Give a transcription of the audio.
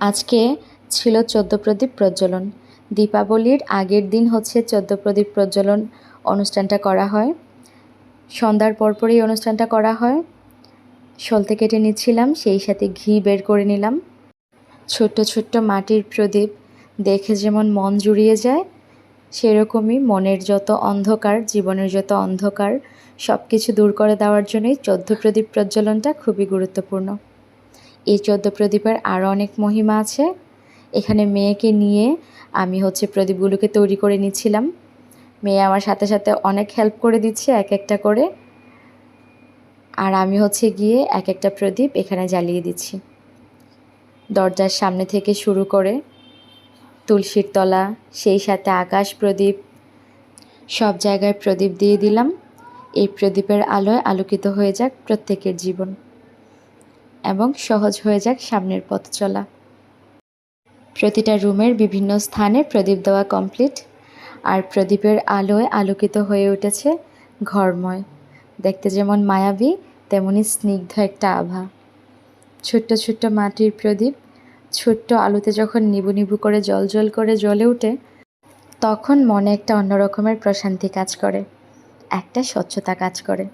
আজকে ছিল চোদ্দ প্রদীপ প্রজ্বলন। দীপাবলির আগের দিন হচ্ছে চোদ্দ প্রদীপ প্রজ্বলন অনুষ্ঠানটা করা হয়। সন্ধ্যার পরপরই অনুষ্ঠানটা করা হয়। সলতে কেটে নিচ্ছিলাম, সেই সাথে ঘি বের করে নিলাম। ছোট্ট ছোট্ট মাটির প্রদীপ, দেখে যেমন মন জুড়িয়ে যায়, সেরকমই মনের যত অন্ধকার, জীবনের যত অন্ধকার সব কিছু দূর করে দেওয়ার জন্যই চোদ্দ প্রদীপ প্রজ্বলনটা খুবই গুরুত্বপূর্ণ। এই চোদ্দ প্রদীপের আরও অনেক মহিমা আছে। এখানে মেয়েকে নিয়ে আমি হচ্ছে প্রদীপগুলোকে তৈরি করে নিচ্ছিলাম। মেয়ে আমার সাথে সাথে অনেক হেল্প করে দিচ্ছে এক একটা করে। আর আমি হচ্ছে গিয়ে এক একটা প্রদীপ এখানে জ্বালিয়ে দিচ্ছি। দরজার সামনে থেকে শুরু করে তুলসীর তলা, সেই সাথে আকাশ প্রদীপ, সব জায়গায় প্রদীপ দিয়ে দিলাম। এই প্রদীপের আলোয় আলোকিত হয়ে যাক প্রত্যেকের জীবন। এবং সহজ হয়ে যাক সামনের পথ চলা। প্রতিটা রুমের বিভিন্ন স্থানে প্রদীপ দেওয়া কমপ্লিট আর প্রদীপের আলোয় আলোকিত হয়ে উঠেছে ঘরময়। দেখতে যেমন মায়াবী, তেমনি স্নিগ্ধ একটা আভা। ছোট্ট ছোট্ট মাটির প্রদীপ, ছোট্ট আলোতে যখন নিবু নিবু করে জল জল করে জ্বলে ওঠে তখন মনে একটা অন্য রকমের প্রশান্তি কাজ করে, একটা স্বচ্ছতা কাজ করে।